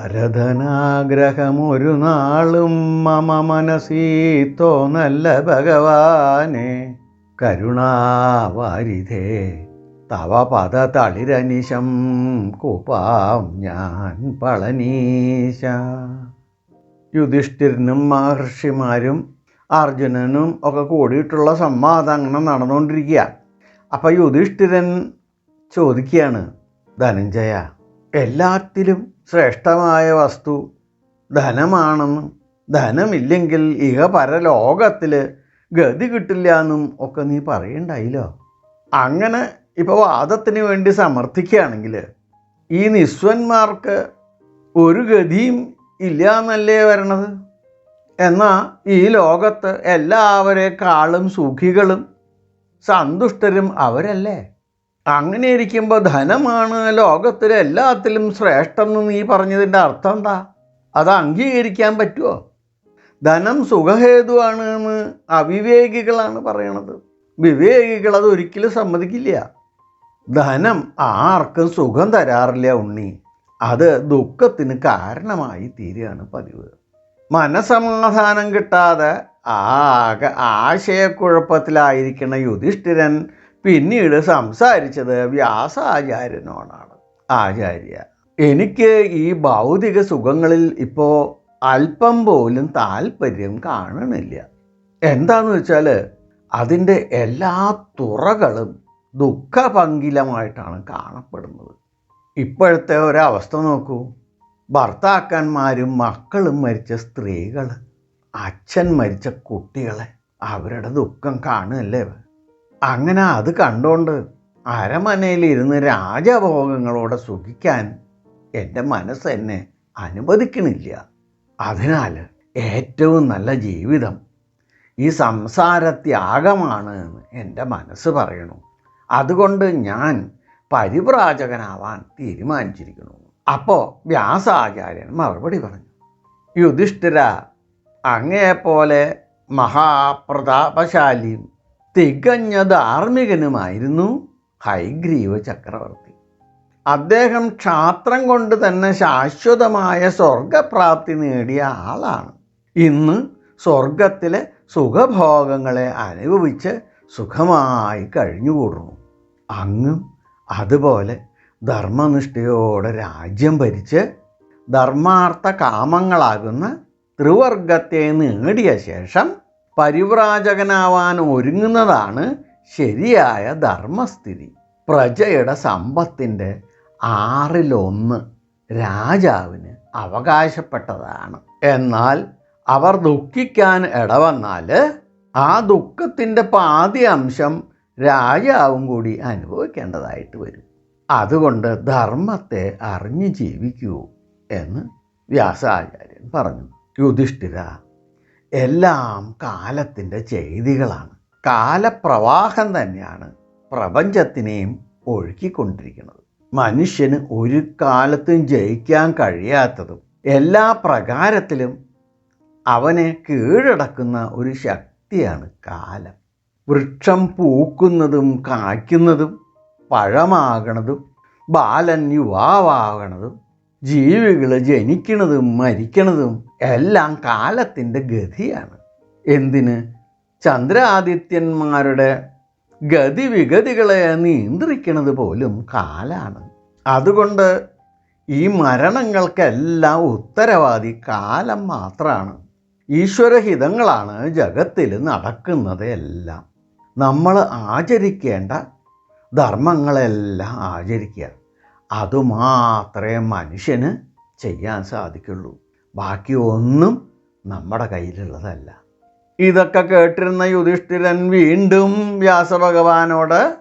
നാരദനാഗ്രഹമൊരു നാളും മമ മനസീ തോന്നല്ല ഭഗവാനെ. കരുണാവാരിധേ തവ പദ തളിരനിശം കുപാം ഞാൻ പളനീശ. യുധിഷ്ഠിരനും മഹർഷിമാരും അർജുനനും ഒക്കെ കൂടിയിട്ടുള്ള സംവാദം അങ്ങനെ നടന്നുകൊണ്ടിരിക്കുക അപ്പം യുധിഷ്ഠിരൻ ചോദിക്കുകയാണ് ധനഞ്ജയ എല്ലാത്തിലും ശ്രേഷ്ഠമായ വസ്തു ധനമാണെന്നും ധനമില്ലെങ്കിൽ ഇഹ പരലോകത്തിൽ ഗതി കിട്ടില്ല എന്നും ഒക്കെ നീ പറയണ്ടായില്ലോ. അങ്ങനെ ഇപ്പോൾ വാദത്തിന് വേണ്ടി സമർത്ഥിക്കുകയാണെങ്കിൽ ഈ നിസ്വന്മാർക്ക് ഒരു ഗതിയും ഇല്ല എന്നല്ലേ വരണത്? എന്നാൽ ഈ ലോകത്ത് എല്ലാവരെക്കാളും സുഖികളും സന്തുഷ്ടരും അവരല്ലേ? അങ്ങനെ ഇരിക്കുമ്പോൾ ധനമാണ് ലോകത്തിലെ എല്ലാത്തിലും ശ്രേഷ്ഠം എന്ന് നീ പറഞ്ഞതിന്റെ അർത്ഥം എന്താ? അത് അംഗീകരിക്കാൻ പറ്റുമോ ധനം സുഖഹേതുവാണ് എന്ന് അവിവേകികളാണ് പറയണത്. വിവേകികൾ അത് ഒരിക്കലും സമ്മതിക്കില്ല. ധനം ആർക്കും സുഖം തരാറില്ല ഉണ്ണി. അത് ദുഃഖത്തിന് കാരണമായി തീരുകയാണ് പതിവ്. മനസമാധാനം കിട്ടാതെ ആകെ ആശയക്കുഴപ്പത്തിലായിരിക്കുന്ന യുധിഷ്ഠിരൻ പിന്നീട് സംസാരിച്ചത് വ്യാസാചാര്യനോടാണ്. ആചാര്യ എനിക്ക് ഈ ഭൗതിക സുഖങ്ങളിൽ ഇപ്പോൾ അല്പം പോലും താല്പര്യം കാണണില്ല എന്താന്ന് വെച്ചാൽ അതിന്റെ എല്ലാ തുറകളും ദുഃഖഭംഗിലമായിട്ടാണ് കാണപ്പെടുന്നത്. ഇപ്പോഴത്തെ ഒരവസ്ഥ നോക്കൂ. ഭർത്താക്കന്മാരും മക്കളും മരിച്ച സ്ത്രീകൾ അച്ഛൻ മരിച്ച കുട്ടികളെ അവരുടെ ദുഃഖം കാണുകയല്ലേ? അങ്ങനെ അത് കണ്ടുകൊണ്ട് അരമനയിലിരുന്ന് രാജഭോഗങ്ങളോടെ സുഖിക്കാൻ എന്റെ മനസ്സ് എന്നെ അനുവദിക്കണില്ല. അതിനാൽ ഏറ്റവും നല്ല ജീവിതം ഈ സംസാരത്യാഗമാണ് എന്ന് എന്റെ മനസ്സ് പറയണു. അതുകൊണ്ട് ഞാൻ പരിപ്രാചകനാവാൻ തീരുമാനിച്ചിരിക്കുന്നു. അപ്പോൾ വ്യാസാചാര്യൻ മറുപടി പറഞ്ഞു. യുധിഷ്ഠിര അങ്ങയെപ്പോലെ മഹാപ്രതാപശാലിയും തികഞ്ഞ ധാർമ്മികനുമായിരുന്നു ഹൈഗ്രീവ ചക്രവർത്തി. അദ്ദേഹം ക്ഷാത്രം കൊണ്ട് തന്നെ ശാശ്വതമായ സ്വർഗപ്രാപ്തി നേടിയ ആളാണ്. ഇന്ന് സ്വർഗത്തിലെ സുഖഭോഗങ്ങളെ അനുഭവിച്ച് സുഖമായി കഴിഞ്ഞുകൂടുന്നു. അങ്ങും അതുപോലെ ധർമ്മനിഷ്ഠയോടെ രാജ്യം ഭരിച്ച് ധർമാർത്ഥ കാമങ്ങളാകുന്ന ത്രിവർഗത്തെ നേടിയ ശേഷം പരിവ്രാജകനാവാൻ ഒരുങ്ങുന്നതാണ് ശരിയായ ധർമ്മസ്ഥിതി. പ്രജയുടെ സമ്പത്തിന്റെ ആറിലൊന്ന് രാജാവിന് അവകാശപ്പെട്ടതാണ്. എന്നാൽ അവർ ദുഃഖിക്കാൻ ഇടവന്നാൽ ആ ദുഃഖത്തിന്റെ പാതി അംശം രാജാവും കൂടി അനുഭവിക്കേണ്ടതായിട്ട് വരും. അതുകൊണ്ട് ധർമ്മത്തെ അറിഞ്ഞു ജീവിക്കൂ എന്ന് വ്യാസാചാര്യൻ പറഞ്ഞു. യുധിഷ്ഠിര എല്ലാം കാലത്തിന്റെ ചെയ്തികളാണ്. കാലപ്രവാഹം തന്നെയാണ് പ്രപഞ്ചത്തിനെയും ഒഴുക്കിക്കൊണ്ടിരിക്കുന്നത്. മനുഷ്യന് ഒരു കാലത്തും ജയിക്കാൻ കഴിയാത്തതും എല്ലാ പ്രകാരത്തിലും അവനെ കീഴടക്കുന്ന ഒരു ശക്തിയാണ് കാലം. വൃക്ഷം പൂക്കുന്നതും കായ്ക്കുന്നതും പഴമാകണതും ബാലൻ യുവാവാകണതും ജീവികൾ ജനിക്കണതും മരിക്കണതും എല്ലാം കാലത്തിന്റെ ഗതിയാണ്. എന്തിന്? ചന്ദ്രാദിത്യന്മാരുടെ ഗതിവിഗതികളെ നിയന്ത്രിക്കുന്നത് പോലും കാലാണ്. അതുകൊണ്ട് ഈ മരണങ്ങൾക്കെല്ലാം ഉത്തരവാദി കാലം മാത്രമാണ് ഈശ്വരഹിതങ്ങളാണ് ജഗത്തിൽ നടക്കുന്നത് എല്ലാം. നമ്മൾ ആചരിക്കേണ്ട ധർമ്മങ്ങളെല്ലാം ആചരിക്കുക. അതുമാത്രമേ മനുഷ്യന് ചെയ്യാൻ സാധിക്കുള്ളൂ. ബാക്കി ഒന്നും നമ്മുടെ കയ്യിലുള്ളതല്ല. ഇതൊക്കെ കേട്ടിരുന്ന യുധിഷ്ഠിരൻ വീണ്ടും വ്യാസഭഗവാനോട്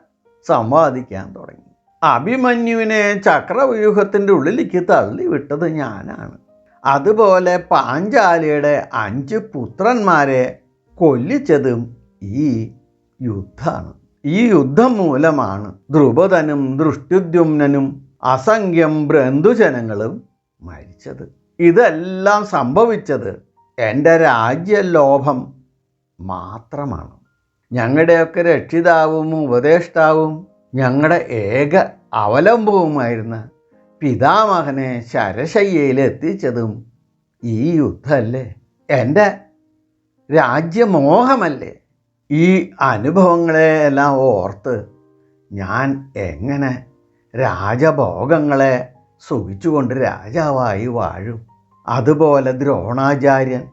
സംവാദിക്കാൻ തുടങ്ങി. അഭിമന്യുവിനെ ചക്രവ്യൂഹത്തിന്റെ ഉള്ളിലേക്ക് തള്ളിവിട്ടത് ഞാനാണ്. അതുപോലെ പാഞ്ചാലിയുടെ അഞ്ച് പുത്രന്മാരെ കൊല്ലിച്ചതും ഈ യുദ്ധമാണ്. ഈ യുദ്ധം മൂലമാണ് ധ്രുപദനും ദൃഷ്ടുദ്യുമ്നനും അസംഖ്യം ബന്ധുജനങ്ങളും മരിച്ചത്. ഇതെല്ലാം സംഭവിച്ചത് എന്റെ രാജ്യലോഭം മാത്രമാണ്. ഞങ്ങളുടെയൊക്കെ രക്ഷിതാവും ഉപദേഷ്ടാവും ഞങ്ങളുടെ ഏക അവലംബവുമായിരുന്ന പിതാമഹനെ ശരശയ്യയിൽ എത്തിച്ചതും ഈ യുദ്ധമല്ലേ? എന്റെ രാജ്യമോഹമല്ലേ? ഈ അനുഭവങ്ങളെ എല്ലാം ഓർത്ത് ഞാൻ എങ്ങനെ രാജഭോഗങ്ങളെ സുഖിച്ചുകൊണ്ട് രാജാവായി വാഴും. അതുപോലെ ദ്രോണാചാര്യൻ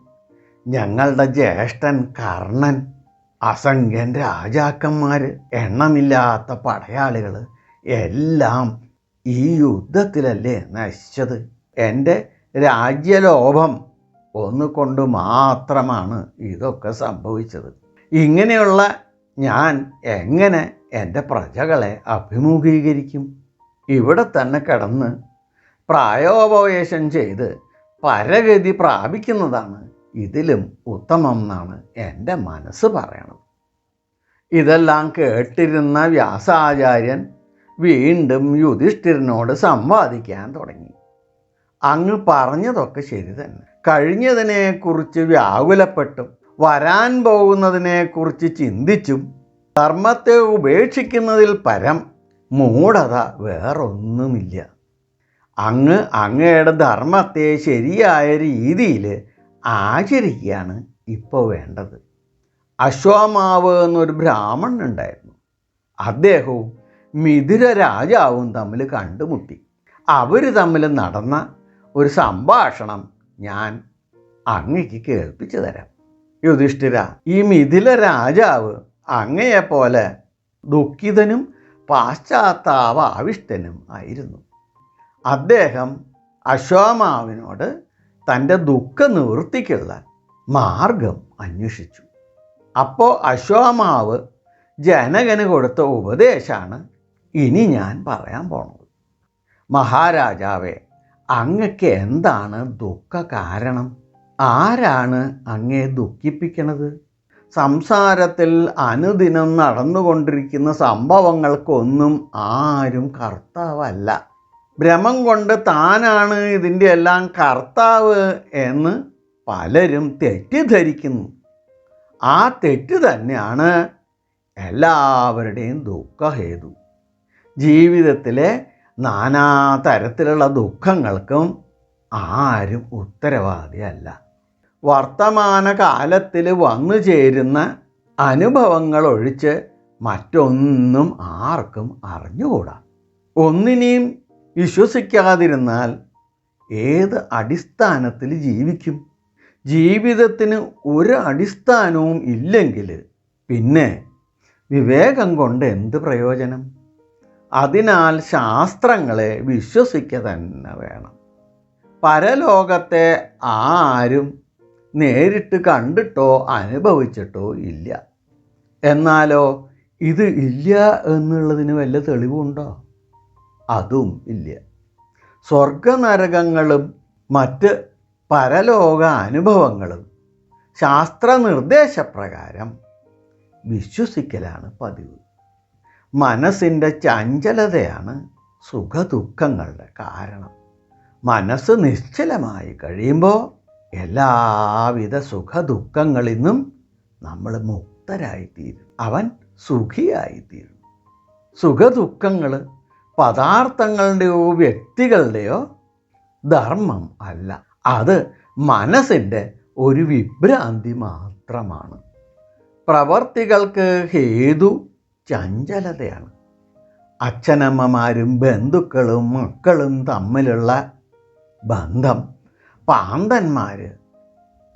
ഞങ്ങളുടെ ജ്യേഷ്ഠൻ കർണൻ അസംഖ്യൻ രാജാക്കന്മാർ എണ്ണമില്ലാത്ത പടയാളികൾ എല്ലാം ഈ യുദ്ധത്തിലല്ലേ നശിച്ചത്? എന്റെ രാജ്യലോഭം ഒന്നുകൊണ്ട് മാത്രമാണ് ഇതൊക്കെ സംഭവിച്ചത്. ഇങ്ങനെയുള്ള ഞാൻ എങ്ങനെ എന്റെ പ്രജകളെ അഭിമുഖീകരിക്കും? ഇവിടെ തന്നെ കിടന്ന് പ്രായോപവേശം ചെയ്ത് പരഗതി പ്രാപിക്കുന്നതാണ് ഇതിലും ഉത്തമം എന്നാണ് എന്റെ മനസ്സ് പറയണത്. ഇതെല്ലാം കേട്ടിരുന്ന വ്യാസാചാര്യൻ വീണ്ടും യുധിഷ്ഠിരനോട് സംവാദിക്കാൻ തുടങ്ങി. അങ്ങ് പറഞ്ഞതൊക്കെ ശരി തന്നെ. കഴിഞ്ഞതിനെക്കുറിച്ച് വ്യാകുലപ്പെട്ടും വരാൻ പോകുന്നതിനെക്കുറിച്ച് ചിന്തിച്ചും ധർമ്മത്തെ ഉപേക്ഷിക്കുന്നതിൽ പരം മൂഢത വേറൊന്നുമില്ല. അങ്ങ് അങ്ങയുടെ ധർമ്മത്തെ ശരിയായ രീതിയിൽ ആചരിക്കുകയാണ് ഇപ്പോൾ വേണ്ടത്. അശ്വമാവ് എന്നൊരു ബ്രാഹ്മണൻ ഉണ്ടായിരുന്നു. അദ്ദേഹവും മിഥുര രാജാവും തമ്മിൽ കണ്ടുമുട്ടി. അവർ തമ്മിൽ നടന്ന ഒരു സംഭാഷണം ഞാൻ അങ്ങയ്ക്ക് കേൾപ്പിച്ചു തരാം. യുധിഷ്ഠിര ഈ മിഥില രാജാവ് അങ്ങയെപ്പോലെ ദുഃഖിതനും പാശ്ചാത്താവാവിഷ്ടനും ആയിരുന്നു. അദ്ദേഹം അശ്വമാവിനോട് തന്റെ ദുഃഖ നിവൃത്തിക്കുള്ള മാർഗം അന്വേഷിച്ചു. അപ്പോൾ അശ്വമാവ് ജനകന് കൊടുത്ത ഉപദേശമാണ് ഇനി ഞാൻ പറയാൻ പോണത്. മഹാരാജാവെ അങ്ങക്ക് എന്താണ് ദുഃഖ കാരണം ആരാണ് അങ്ങയെ ദുഃഖിപ്പിക്കണത്? സംസാരത്തിൽ അനുദിനം നടന്നുകൊണ്ടിരിക്കുന്ന സംഭവങ്ങൾക്കൊന്നും ആരും കർത്താവല്ല. ഭ്രമം കൊണ്ട് താനാണ് ഇതിന്റെ എല്ലാം കർത്താവ് എന്ന് പലരും തെറ്റിദ്ധരിക്കുന്നു. ആ തെറ്റ് തന്നെയാണ് എല്ലാവരുടെയും ദുഃഖഹേതു. ജീവിതത്തിലെ നാനാ തരത്തിലുള്ള ദുഃഖങ്ങൾക്കും ആരും ഉത്തരവാദിയല്ല. വർത്തമാന കാലത്തിൽ വന്നു ചേരുന്ന അനുഭവങ്ങൾ ഒഴിച്ച് മറ്റൊന്നും ആർക്കും അറിഞ്ഞുകൂടാ. ഒന്നിനെയും വിശ്വസിക്കാതിരുന്നാൽ ഏത് അടിസ്ഥാനത്തിൽ ജീവിക്കും? ജീവിതത്തിന് ഒരു അടിസ്ഥാനവും ഇല്ലെങ്കിൽ പിന്നെ വിവേകം കൊണ്ട് എന്ത് പ്രയോജനം? അതിനാൽ ശാസ്ത്രങ്ങളെ വിശ്വസിക്കുക തന്നെ വേണം. പരലോകത്തെ ആരും നേരിട്ട് കണ്ടിട്ടോ അനുഭവിച്ചിട്ടോ ഇല്ല. എന്നാലോ ഇത് ഇല്ല എന്നുള്ളതിന് വല്ല തെളിവുണ്ടോ? അതും ഇല്ല. സ്വർഗനരകങ്ങളും മറ്റ് പരലോക അനുഭവങ്ങളും ശാസ്ത്രനിർദ്ദേശപ്രകാരം വിശ്വസിക്കലാണ് പതിവ്. മനസ്സിന്റെ ചഞ്ചലതയാണ് സുഖദുഃഖങ്ങളുടെ കാരണം. മനസ്സ് നിശ്ചലമായി കഴിയുമ്പോൾ എല്ലാവിധ സുഖദുഃഖങ്ങളിൽ നിന്നും നമ്മൾ മുക്തരായിത്തീരും. അവൻ സുഖിയായിത്തീരും. സുഖദുഃഖങ്ങൾ പദാർത്ഥങ്ങളുടെയോ വ്യക്തികളുടെയോ ധർമ്മം അല്ല. അത് മനസ്സിന്റെ ഒരു വിഭ്രാന്തി മാത്രമാണ്. പ്രവർത്തികൾക്ക് ഹേതു ചഞ്ചലതയാണ്. അച്ഛനമ്മമാരും ബന്ധുക്കളും മക്കളും തമ്മിലുള്ള ബന്ധം പാന്തന്മാർ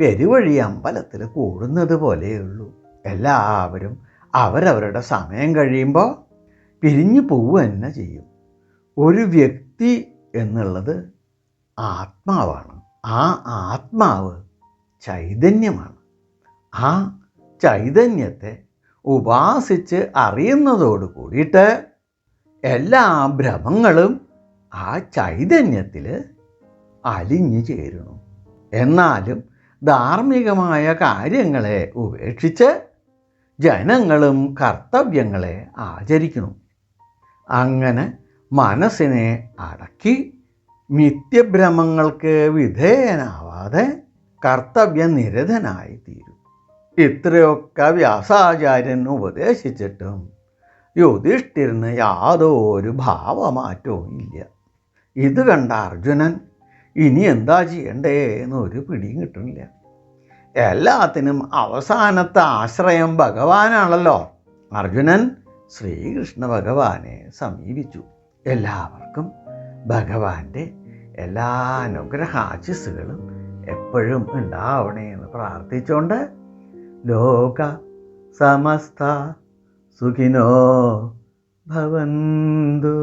പെരുവഴി അമ്പലത്തിൽ കൂടുന്നത് പോലെയുള്ളൂ. എല്ലാവരും അവരവരുടെ സമയം കഴിയുമ്പോൾ പിരിഞ്ഞു പോവുക തന്നെ ചെയ്യും. ഒരു വ്യക്തി എന്നുള്ളത് ആത്മാവാണ്. ആ ആത്മാവ് ചൈതന്യമാണ്. ആ ചൈതന്യത്തെ ഉപാസിച്ച് അറിയുന്നതോട് കൂടിയിട്ട് എല്ലാ ഭ്രമങ്ങളും ആ ചൈതന്യത്തിൽ അലിഞ്ഞു ചേരുന്നു. എന്നാലും ധാർമ്മികമായ കാര്യങ്ങളെ ഉപേക്ഷിച്ച് ജനങ്ങളും കർത്തവ്യങ്ങളെ ആചരിക്കുന്നു. അങ്ങനെ മനസ്സിനെ അടക്കി നിത്യഭ്രമങ്ങൾക്ക് വിധേയനാവാതെ കർത്തവ്യനിരതനായി തീരും. ഇത്രയൊക്കെ വ്യാസാചാര്യൻ ഉപദേശിച്ചിട്ടും യുധിഷ്ഠിരന് യാതൊരു ഭാവമാറ്റവും ഇല്ല. ഇത് കണ്ട അർജുനൻ ഇനി എന്താ ചെയ്യണ്ടേ എന്ന് ഒരു പിടിയും കിട്ടുന്നില്ല. എല്ലാത്തിനും അവസാനത്തെ ആശ്രയം ഭഗവാനാണല്ലോ. അർജുനൻ ശ്രീകൃഷ്ണ ഭഗവാനെ സമീപിച്ചു. എല്ലാവർക്കും ഭഗവാന്റെ എല്ലാ അനുഗ്രഹാശിസ്സുകളും എപ്പോഴും ഉണ്ടാവണേ എന്ന് പ്രാർത്ഥിച്ചുകൊണ്ട് ലോക സമസ്ത സുഖിനോ ഭവന്തു.